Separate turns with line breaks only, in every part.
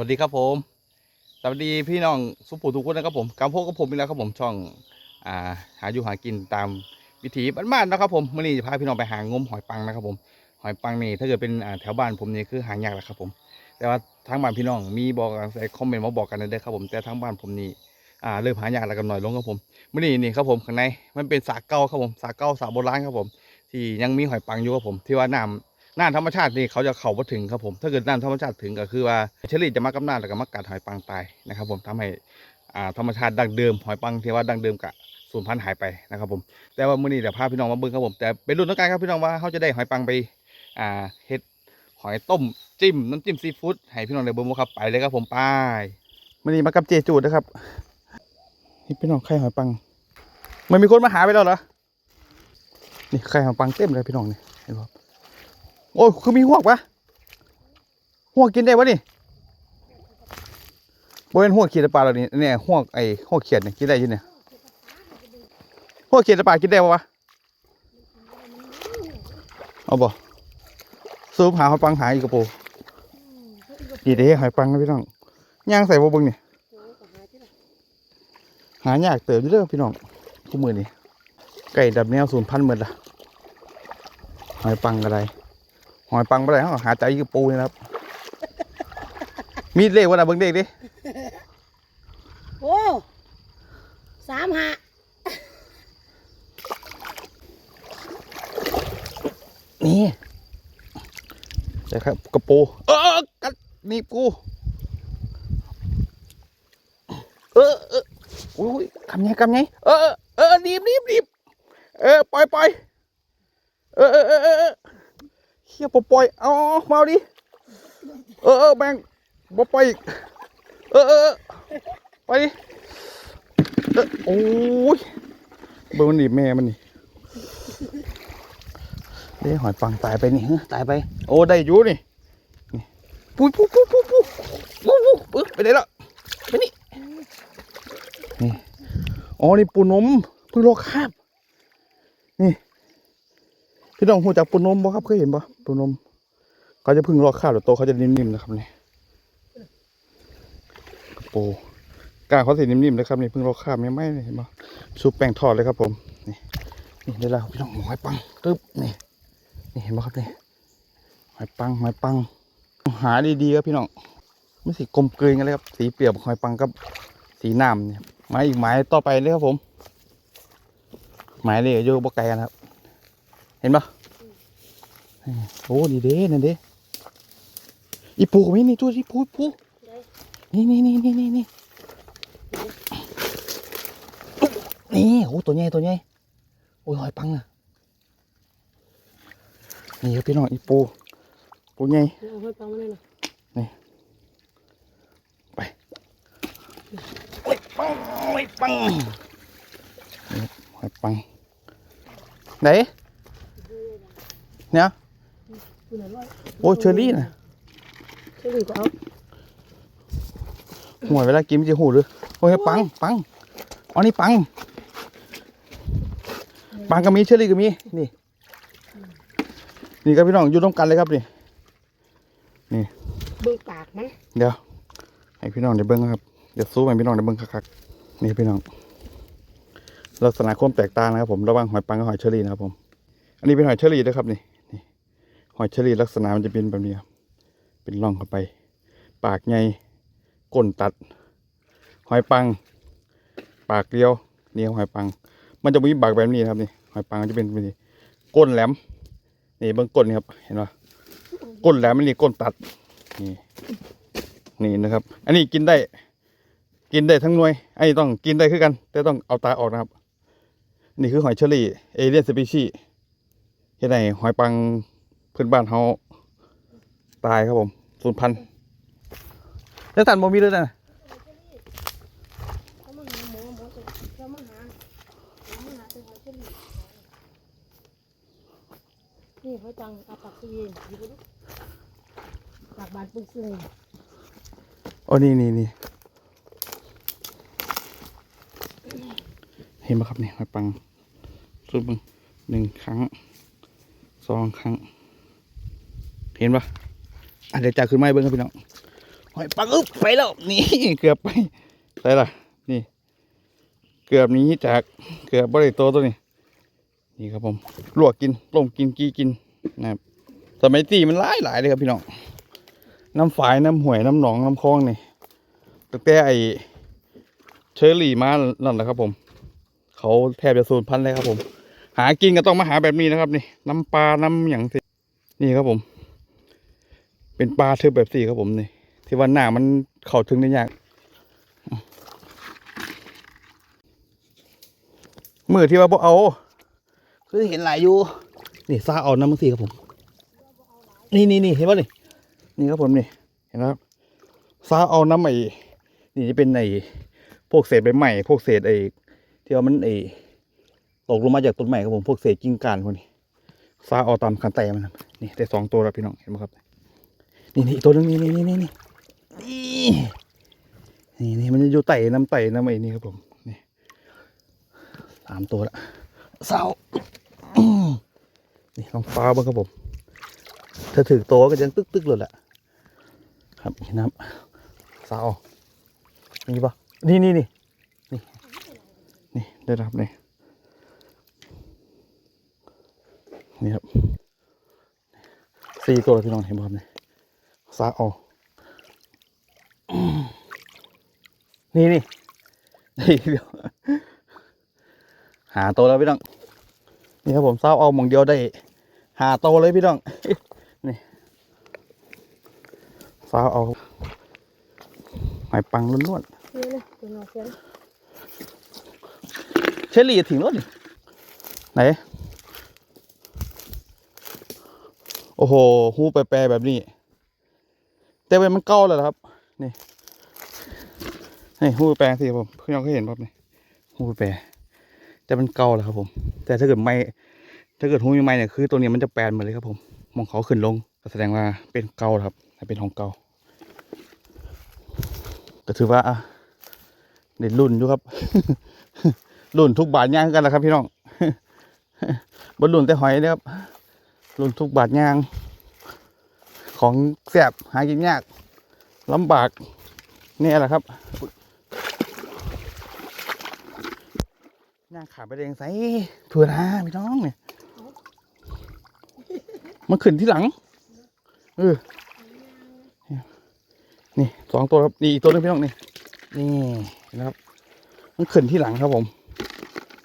วัสดีครับผม สวัสดีพี่น้องสุภูทุกคนนะครับผมกำพวกกับผมอีกแล้วครับผมช่องอ่าหาอยู่หากินตามวิถีบ้านๆนะครับผมมื่อนี้จะพาพี่น้องไปหางมหอยปังนะครับผมหอยปังนี่ถ้าเกิดเป็นอ่าแถวบ้านผมนี่คือหายากแหละครับผม แต่ว่าทางบ้านพี่น้องมีบอกกันใส่คอมเมนต์มาบอกกันได้ครับผมแต่ทางบ้านผมนี่อ่าเริ่มหายากแล้วกันหน่อยลงครับผมมื่อนี้นี่ครับผมข้างในมันเป็นสระเก่าครับผมสระเก่าสระโบราณครับผม ที่ยังมีหอยปังอยู่ครับผมที่ว่าน้ำ น้ำธรรมชาตินี่เขาจะเข้ามาถึงครับผม ถ้าเกิดน้ำธรรมชาติถึงก็คือว่าเชอรี่จะมากำน่าจแล้วก็มากัดหอยปังตายนะครับผมทำให้อ่าธรรมชาติดั้งเดิมหอยปังที่ว่าดั้งเดิมกะสูญพันธุ์หายไปนะครับผมแต่ว่ามื้อนี้เดี๋ยวพาพี่น้องมาเบิ่งครับผมแต่เป็นรุ่นต้องการครับพี่น้องว่าเขาจะได้หอยปังไปอ่าเฮ็ดหอยต้มจิ้มน้ำจิ้มซีฟู้ดให้พี่น้องได้เบิ่งบ่ครับไปเลยครับผมไปมื้อนี้มากับเจจูดนะครับนี่พี่น้องไข่หอยปังมันมีคนมาหาไปแล้วเหรอนี่ไข่หอยปังเต็มเลยพี่น้องนี่เห็นบ่ โอ้ยคือมีหวกปะหวกกินได้ปะนี่บริเวณหวกเขียดปลาเรานี่เนี่ยหวกไอ้หวกเขียดเนี่ยกินได้อยังเนี่ยหวกเขียดปลากินได้ปะวะเอาบ่ซูปหาหอยปังหาอีกกระปูดีเด้หอยปังนะพี่น้องย่างใส่บ่เบึงนี่หายากเติบอยู่เด้อพี่น้องคู่มือนี่ไก่ดับแนวศูนย์พันหมดละหอยปังอะไร หอยปังไปไหนเขาหาใจคือปูนี่นะครับ มีเลขวะนะเบิ่งเลขดิ
โอ้สามหา
นี่ใช่ครับกระปูเออเออกัดนี่กูเออเอออุ้ยคำไงคำไงเออเออเออรีบรีบรีบเออปล่อยปล่อยเออเออเออ เฮียปล่อยปล่อยเอามาเอาดิเออเออแบงบ่ปล่อยอีกเออเออไปดิเออโอ้ยเบิ่งมันหนีแม่มันนี่เด้หอยปังตายไปนี่ฮะตายไป โอ้ได้อยู่นี่ปุ้ยปุ้ยปุ้ยปุ้ยปุ้ยปุ้ยปุ้ยปึ๊บไปไหนละไปนี่นี่อ๋อนี่ปูนมเพิ่งโลกคาบนี่ พี่น้องหูจักปูนมบ่ครับเคยเห็นบ่ปูนมเขาจะพึ่งโลกคาบแต่โตเขาจะนิ่มๆนะครับนี่กระโปกล้าเขาสีนิ่มๆเลยครับนี่เพิ่งโลกคาบไม่ไหมเห็นบ่ซุปแป้งทอดเลยครับผมนี่นี่ได้แล้วพี่น้องหอยปังตึ๊บนี่นี่เห็นไหมครับนี่หอยปังหอยปัง หาดีๆครับพี่น้องไม่สีกลมเกลืนกันเลยครับสีเปรียบหอยปังกับสีน้ำเนี่ยไม้อีกไม้ต่อไปเลยครับผมไม้เลยโยกบกไกลกันครับ เห็นปะโอ้ดีเด้นั่นเด้อีปูก็มีนี่ตัวอีปูอีปูนี่นี่นี่นี่นี่นี่นี่โอ้ตัวใหญ่ตัวใหญ่โอ้ยหอยปังอะนี่ครับพี่น้องอีปูปูใหญ่
เอาให้ฟังมาเลยนะ
โอ้ยปังโอ้ยปังนี่หอยปังไหน เนี่ย
คุณไหนร้อย
โอ้ยเชอรี่นะ
เชอรี่ก็เอา
หวยเวลากินมันจะหูหรือโอ้ยปังปังอ๋อนี่ปัง ปังก็มีเชอรี่ก็มีนี่นี่ครับพี่น้องอยู่ร่วมกันเลยครับนี่
เบิ่งปากมัน
เดี๋ยวให้พี่น้องเดี๋ยวเบิ้งครับเดี๋ยวซูมให้พี่น้องเดี๋ยวเบิ้งคักๆนี่พี่น้องลักษณะความแตกต่างนะครับผมระหว่างหอยปังกับหอยเชอรี่นะครับผม อันนี้เป็นหอยเชอรี่นะครับนี่นี่ หอยเชอรี่ลักษณะมันจะเป็นแบบนี้ครับเป็นร่องเข้าไป ปากใหญ่ก้นตัด หอยปัง ปากเรียวนี่ครับหอยปัง มันจะมีปากแบบนี้ครับนี่หอยปังมันจะเป็นแบบนี้ก้นแหลมนี่เบื้องก้นนี่ครับเห็นปะก้นแหลมมันนี่ก้นตัดนี่นี่นะครับ อันนี้กินได้ กินได้ทั้งหน่วยไอ้นี่ต้องกินได้คือกัน แต่ต้องเอาตาออกนะครับ นี่คือหอยเชอรี่เอเลียนสปีชีเฮ็ดให้หอยปัง พื้นบ้านเขาตายครับผมสูญพันธุ์แล้วตันบ่มีเลยนะ
เขามาหาหมอหมอะเขามาหาหมอมาหาเป็นหอยเชอรี่นี่เขาจังอาปากซีนอยู่ดูปากบานปึ้งซึ่ง
โอ้นี่นี่นี่เห็นไหมครับนี่หอยปังสูญมึงหนึ่งครั้งสองครั้ง เห็นปะอะเดี๋ยวจ่าขึ้นไม้เบิ้งครับพี่น้องหอยปังอึ๊บไปแล้วนี่เกือบไปใส่ละนี่ เกือบหนี้จากเกือบบริโตวตัวนี้นี่ครับผมลวกกินต้มกินกี้กินนะครับสมัยตีมันหลายหลายเลยครับพี่น้องน้ำฝายน้ำห่วยน้ำหนองน้ำคลองนี่ตั้งแต่ไอเชอรี่มานั่นแหละครับผม เขาแทบจะสูญพันธุ์เลยครับผม หากินก็ต้องมาหาแบบนี้นะครับ นี่ น้ำปลาน้ำอย่างสินี่ครับผม เป็นปลาเทือแบบสี่ครับผมนี่ ที่ว่าหน้ามันเข้าถึงได้ยากมือที่ว่าบ่เอา คือเห็นหลายอยู่ นี่ซาเอาน้ำมันสีครับผม นี่นี่นี่เห็นป่ะนี่นี่ครับผมนี่ เห็นไหมครับซาเอาน้ำไอ้นี่จะเป็นไอ้พวกเศษใบไม้พวกเศษไอ้ที่ว่ามันไอ้ตกลงมาจากต้นไม้ครับผมพวกเศษกิ่งก้านพวกนี้ฟ้าเอาตามคันไตมันครับนี่ได้สองตัวแล้วพี่น้องเห็นไหมครับ นี่นี่ตัวนึงนี่นี่นี่นี่นี่นี่นี่มันจะอยู่ไต่น้ำไต่น้ำไอ้นี่ครับผมนี่สามตัวละเศร้าวนี่ลองฟ้าบ้างครับผม ถ้าถือโตวก็จะตึกตึกๆเลยแหละครับนี่น้ำเศร้านี่ปะนี่นี่นี่นี่นี่ได้ครับนี่นี่ครับสี่ตัวเลยพี่น้องเห็นไหมครับเนี่ย ซาออกนี่นี่นี่เดียวหาตัวแล้วพี่น้องนี่ครับผมซาเอาหมองเดียวได้หาตัวเลยพี่น้องนี่ซาเอาหอยปังล้วน
นี่นะตัวน้องเสียง
ๆเชลลี่ถึงรถนี่ไหนโอ้โหหูแปรๆแบบนี้ แต่เป็นมันเก่าแล้วครับ นี่นี่หูแปรสิผมพี่น้องก็เห็นครับนี่หูแปรแต่มันเก่าแล้วครับผม แต่ถ้าเกิดไม่ถ้าเกิดหูใหม่เนี่ยคือตัวนี้มันจะแปลนหมดเลยครับผมมองเขาขึ้นลงแสดงว่าเป็นเก่าแล้วครับเป็นของเก่าก็ถือว่าเด็ดรุ่นอยู่ครับ รุ่นทุกบาทย่างกันแล้วครับพี่น้องบนรุ่นแต่หอยนะครับรุ่นทุกบาทย่าง ของแสบหากินยากลำบากนี่แหละครับย่างขาไปเองใส่เพื่อนะพี่น้องเนี่ยมันขึ้นที่หลังเออนี่สองตัวครับนี่อีกตัวหนึงพี่น้องนี่นี่นะครับ มันขึ้นที่หลังครับผม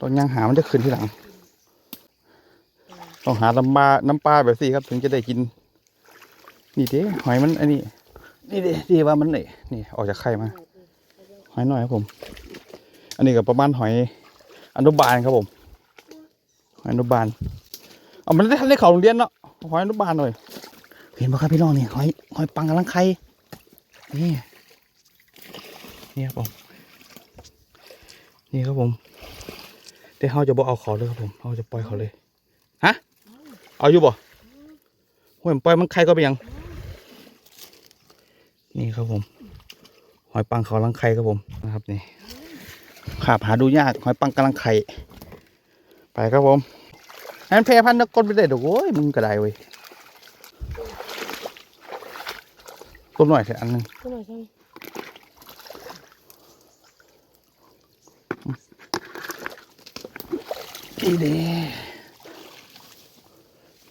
ตอนย่างหามันจะขึ้นที่หลัง ต้องหาน้ำปลาน้ำปลาแบบสี่ครับ ถึงจะได้กิน นี่เด้หอยมันอันนี้ นี่เด้ที่ว่ามันนี่นี่ออกจากไข่มา หอยหน่อยครับผม อันนี้ก็ประมาณหอยอนุบาลครับผมหอยอนุบาลเอามันได้ทันได้เขาโรงเรียนเนาะหอยอนุบาลหน่อยเห็นไหมครับพี่น้องนี่หอยหอยปังกำลังไข่นี่นี่ครับผมนี่ครับผมแต่เขาจะบอกเอาเขาเลยครับผมเขาจะปล่อยเขาเลยฮะเอาอยู่บ่ห่วยปล่อยมันไข่ก็ไปยัง นี่ครับผม หอยปังเขาลังไข่ครับผมนะครับนี่ขาบหาดูยากหอยปังกำลังไข่ไปครับผมอันเพพันนักกลไปได้ดอกโอ้ยมึงก็ได้เว้ยต้มหน่อยเถอะอันหนึง
ตัวน้องเสียง
อีเด้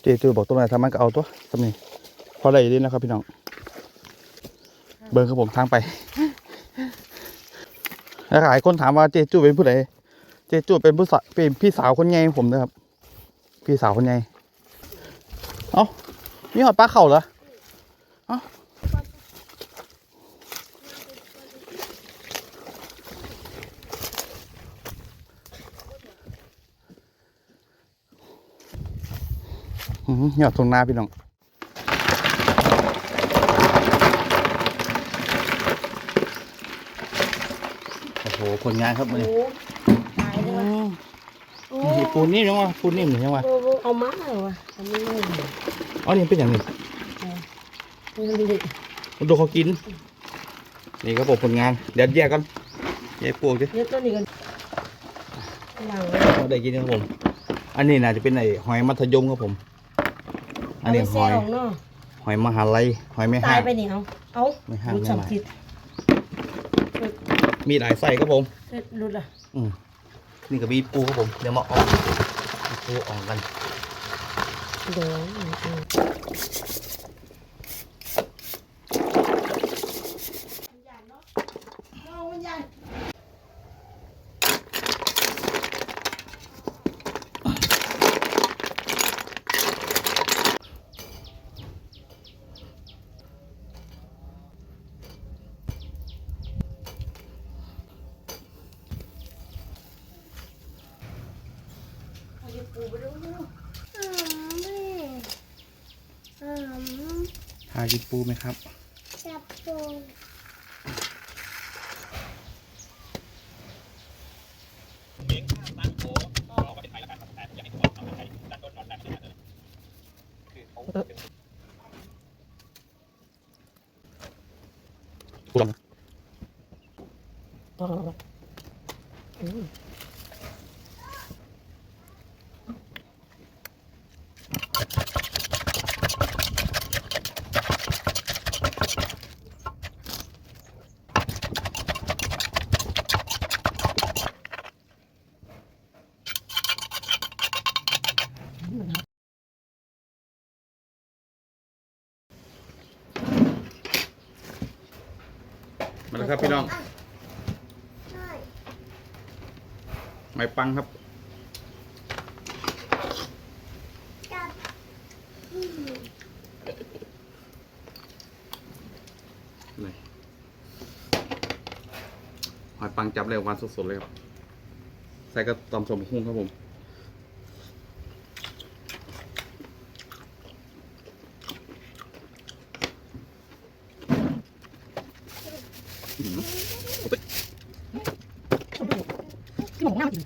เจตูบอกต้มหน่อยทำมันก็เอาตัวทำนี่พอได้ดีนะครับพี่น้อง เบิร์ครับผมทางไปหลายคนถามว่าเจจูเป็นผู้ใดเจจูเป็นผู้สาวเป็นพี่สาวคนใหญ่ของผมนะครับ พี่สาวคนใหญ่เอ้ามีหอดปลาเข่าเหรอเอ้าอืมหยอดตรงหน้าพี่น้อง โอ้โห ผลงานครับมัน
โอ้
นี่
ตายเลยว่ะโอ้
นี่ปูนิ่มยังวะปูนิ่มหรือยังวะ
โอ้เอามาเหรอวะอันนี้ไม่ดี
อ๋อนี่เป็นอย่างนี้
มันดี
มันดูเขากิน นี่ครับผมผลงาน เดี๋ยวแยกกันแยกปลูกดิ
เดี๋ยวตัวนี้กันหลัง
เราได้กินครับผม อันนี้น่าจะเป็นไอ้หอยมัธยมครับผม อันนี้หอย
เาไปแซวเนาะ
หหอยมหาลัยหอยไม่
ตา
ห้ายง
ไปนี่เอาเอา
ไม่ห้าม
ดู
ไม่
สอง
หมาย
ทิศ
มีหลายไส้ครับผม
รุดละ
อืมนี่ก็มีปูครับผมเดี๋ยวมาออกมีปูออกกัน
เดี๋ยวอืมๆ
พากินปูไหมครับ
จับปู
ปูดำ
อืม
มาแครับพี่น้อง
ใช่
ไม้ปังครับ
จับอืม
เลยหอยปังจับเลยวันสดๆเลยครับ ใส่กระตอมสมหุ้งครับผม
ที่หมองหน้ามัน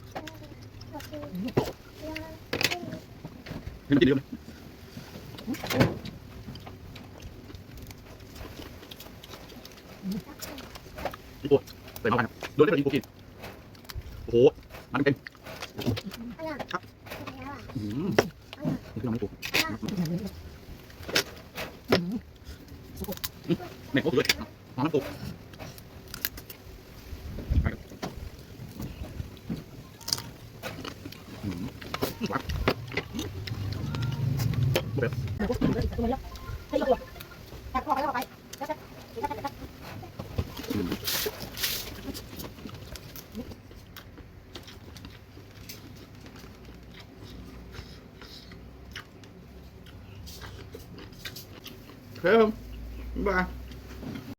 จับปู
เห็นกินเดียวเลย พี่ปูใส่มาครับโดนได้แบบนี้ปูกินโอ้โหมันเป็น
อะไรอะ
ครับ
อะไรอะ
อืมนี่คือน้ำมันปูเม็ดปูเลยน้ำปูอืมแบบ
ใ